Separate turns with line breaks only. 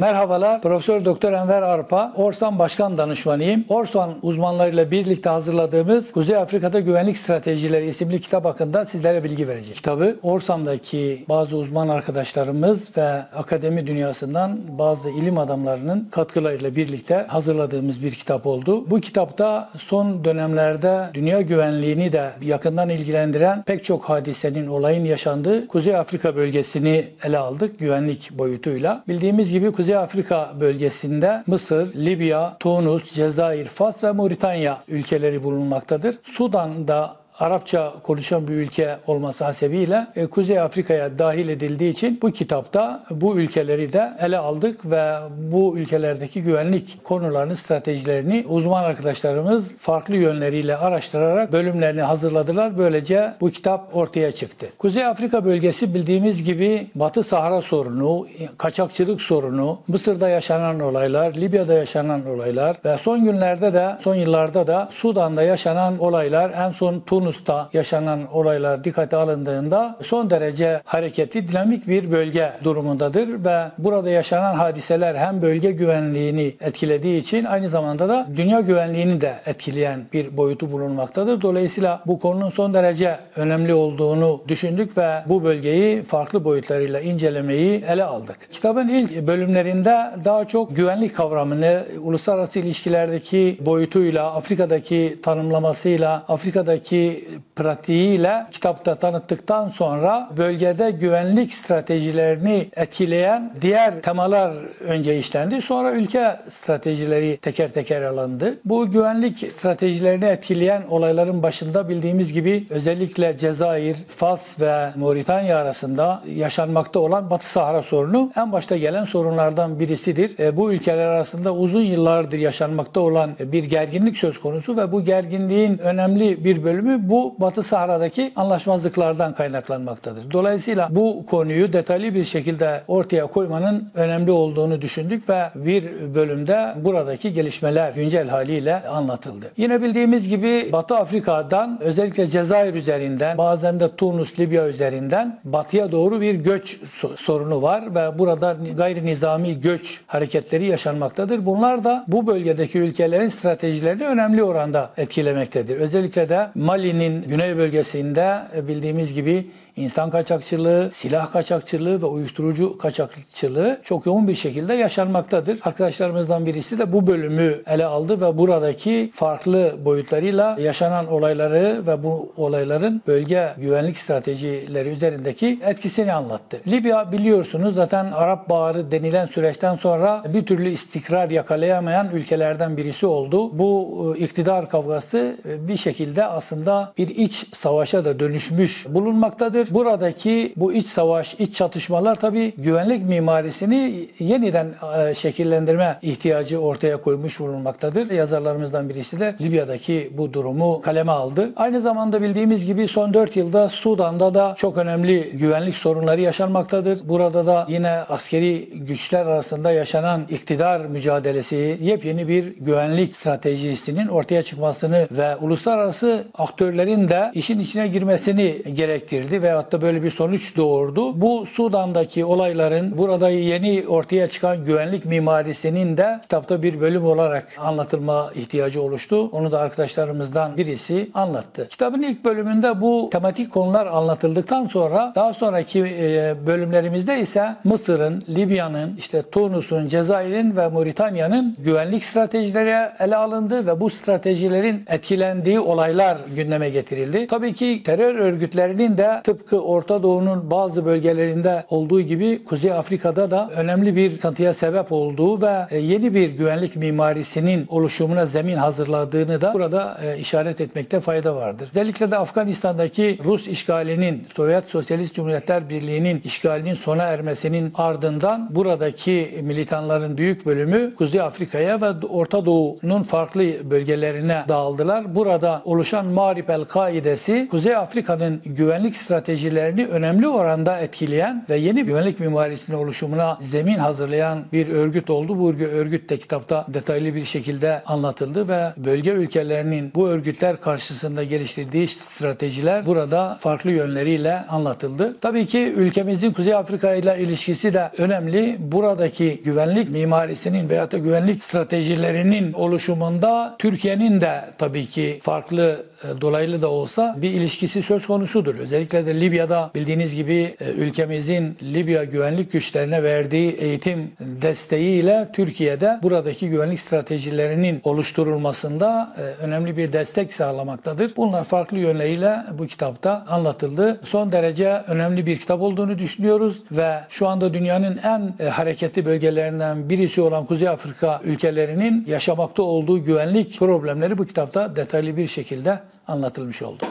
Merhabalar, Profesör Doktor Enver Arpa, Orsan Başkan Danışmanıyım. Orsan uzmanlarıyla birlikte hazırladığımız Kuzey Afrika'da Güvenlik Stratejileri isimli kitap hakkında sizlere bilgi vereceğim. Kitabı Orsan'daki bazı uzman arkadaşlarımız ve akademi dünyasından bazı ilim adamlarının katkılarıyla birlikte hazırladığımız bir kitap oldu. Bu kitapta son dönemlerde dünya güvenliğini de yakından ilgilendiren pek çok hadisenin, olayın yaşandığı Kuzey Afrika bölgesini ele aldık güvenlik boyutuyla. Bildiğimiz gibi Kuzey Afrika bölgesinde Mısır, Libya, Tunus, Cezayir, Fas ve Moritanya ülkeleri bulunmaktadır. Sudan'da Arapça konuşan bir ülke olması hasebiyle e, Kuzey Afrika'ya dahil edildiği için bu kitapta bu ülkeleri de ele aldık ve bu ülkelerdeki güvenlik konularını, stratejilerini uzman arkadaşlarımız farklı yönleriyle araştırarak bölümlerini hazırladılar. Böylece bu kitap ortaya çıktı. Kuzey Afrika bölgesi bildiğimiz gibi Batı Sahara sorunu, kaçakçılık sorunu, Mısır'da yaşanan olaylar, Libya'da yaşanan olaylar ve son günlerde de, son yıllarda da Sudan'da yaşanan olaylar, en son Tunus'ta yaşanan olaylar dikkate alındığında son derece hareketli, dinamik bir bölge durumundadır ve burada yaşanan hadiseler hem bölge güvenliğini etkilediği için aynı zamanda da dünya güvenliğini de etkileyen bir boyutu bulunmaktadır. Dolayısıyla bu konunun son derece önemli olduğunu düşündük ve bu bölgeyi farklı boyutlarıyla incelemeyi ele aldık. Kitabın ilk bölümlerinde daha çok güvenlik kavramını uluslararası ilişkilerdeki boyutuyla, Afrika'daki tanımlamasıyla, Afrika'daki pratiğiyle kitapta tanıttıktan sonra bölgede güvenlik stratejilerini etkileyen diğer temalar önce işlendi. Sonra ülke stratejileri teker teker alındı. Bu güvenlik stratejilerini etkileyen olayların başında bildiğimiz gibi özellikle Cezayir, Fas ve Moritanya arasında yaşanmakta olan Batı Sahara sorunu en başta gelen sorunlardan birisidir. E, Bu ülkeler arasında uzun yıllardır yaşanmakta olan bir gerginlik söz konusu ve bu gerginliğin önemli bir bölümü bu Batı Sahara'daki anlaşmazlıklardan kaynaklanmaktadır. Dolayısıyla bu konuyu detaylı bir şekilde ortaya koymanın önemli olduğunu düşündük ve bir bölümde buradaki gelişmeler güncel haliyle anlatıldı. Yine bildiğimiz gibi Batı Afrika'dan özellikle Cezayir üzerinden bazen de Tunus, Libya üzerinden batıya doğru bir göç so- sorunu var ve burada gayri nizami göç hareketleri yaşanmaktadır. Bunlar da bu bölgedeki ülkelerin stratejilerini önemli oranda etkilemektedir. Özellikle de Mali'nin güney bölgesinde e, bildiğimiz gibi insan kaçakçılığı, silah kaçakçılığı ve uyuşturucu kaçakçılığı çok yoğun bir şekilde yaşanmaktadır. Arkadaşlarımızdan birisi de bu bölümü ele aldı ve buradaki farklı boyutlarıyla yaşanan olayları ve bu olayların bölge güvenlik stratejileri üzerindeki etkisini anlattı. Libya biliyorsunuz zaten Arap Baharı denilen süreçten sonra bir türlü istikrar yakalayamayan ülkelerden birisi oldu. Bu e, iktidar kavgası e, bir şekilde aslında bir iç savaşa da dönüşmüş bulunmaktadır. Buradaki bu iç savaş, iç çatışmalar tabii güvenlik mimarisini yeniden e, şekillendirme ihtiyacı ortaya koymuş bulunmaktadır. Yazarlarımızdan birisi de Libya'daki bu durumu kaleme aldı. Aynı zamanda bildiğimiz gibi son 4 yılda Sudan'da da çok önemli güvenlik sorunları yaşanmaktadır. Burada da yine askeri güçler arasında yaşanan iktidar mücadelesi yepyeni bir güvenlik stratejisinin ortaya çıkmasını ve uluslararası aktörlerin de işin içine girmesini gerektirdi veyahut da böyle bir sonuç doğurdu. Bu Sudan'daki olayların burada yeni ortaya çıkan güvenlik mimarisinin de kitapta bir bölüm olarak anlatılma ihtiyacı oluştu. Onu da arkadaşlarımızdan birisi anlattı. Kitabın ilk bölümünde bu tematik konular anlatıldıktan sonra daha sonraki e, bölümlerimizde ise Mısır'ın, Libya'nın, işte Tunus'un, Cezayir'in ve Moritanya'nın güvenlik stratejileri ele alındı ve bu stratejilerin etkilendiği olaylar gündeme getirildi. Tabii ki terör örgütlerinin de tıpkı Orta Doğu'nun bazı bölgelerinde olduğu gibi Kuzey Afrika'da da önemli bir sıkıntıya sebep olduğu ve e, yeni bir güvenlik mimarisinin oluşumuna zemin hazırladığını da burada e, işaret etmekte fayda vardır. Özellikle de Afganistan'daki Rus işgalinin, Sovyet Sosyalist Cumhuriyetler Birliği'nin işgalinin sona ermesinin ardından buradaki militanların büyük bölümü Kuzey Afrika'ya ve Orta Doğu'nun farklı bölgelerine dağıldılar. Burada oluşan Mağrip el-Kaidesi Kuzey Afrika'nın güvenlik stratejisi stratejilerini önemli oranda etkileyen ve yeni güvenlik mimarisinin oluşumuna zemin hazırlayan bir örgüt oldu. Bu örgü- örgüt de kitapta detaylı bir şekilde anlatıldı ve bölge ülkelerinin bu örgütler karşısında geliştirdiği stratejiler burada farklı yönleriyle anlatıldı. Tabii ki ülkemizin Kuzey Afrika ile ilişkisi de önemli. Buradaki güvenlik mimarisinin veyahut da güvenlik stratejilerinin oluşumunda Türkiye'nin de tabii ki farklı dolaylı da olsa bir ilişkisi söz konusudur. Özellikle de Libya'da bildiğiniz gibi e, ülkemizin Libya güvenlik güçlerine verdiği eğitim desteğiyle Türkiye'de buradaki güvenlik stratejilerinin oluşturulmasında e, önemli bir destek sağlamaktadır. Bunlar farklı yönleriyle bu kitapta anlatıldı. Son derece önemli bir kitap olduğunu düşünüyoruz ve şu anda dünyanın en e, hareketli bölgelerinden birisi olan Kuzey Afrika ülkelerinin yaşamakta olduğu güvenlik problemleri bu kitapta detaylı bir şekilde anlatılmış oldu.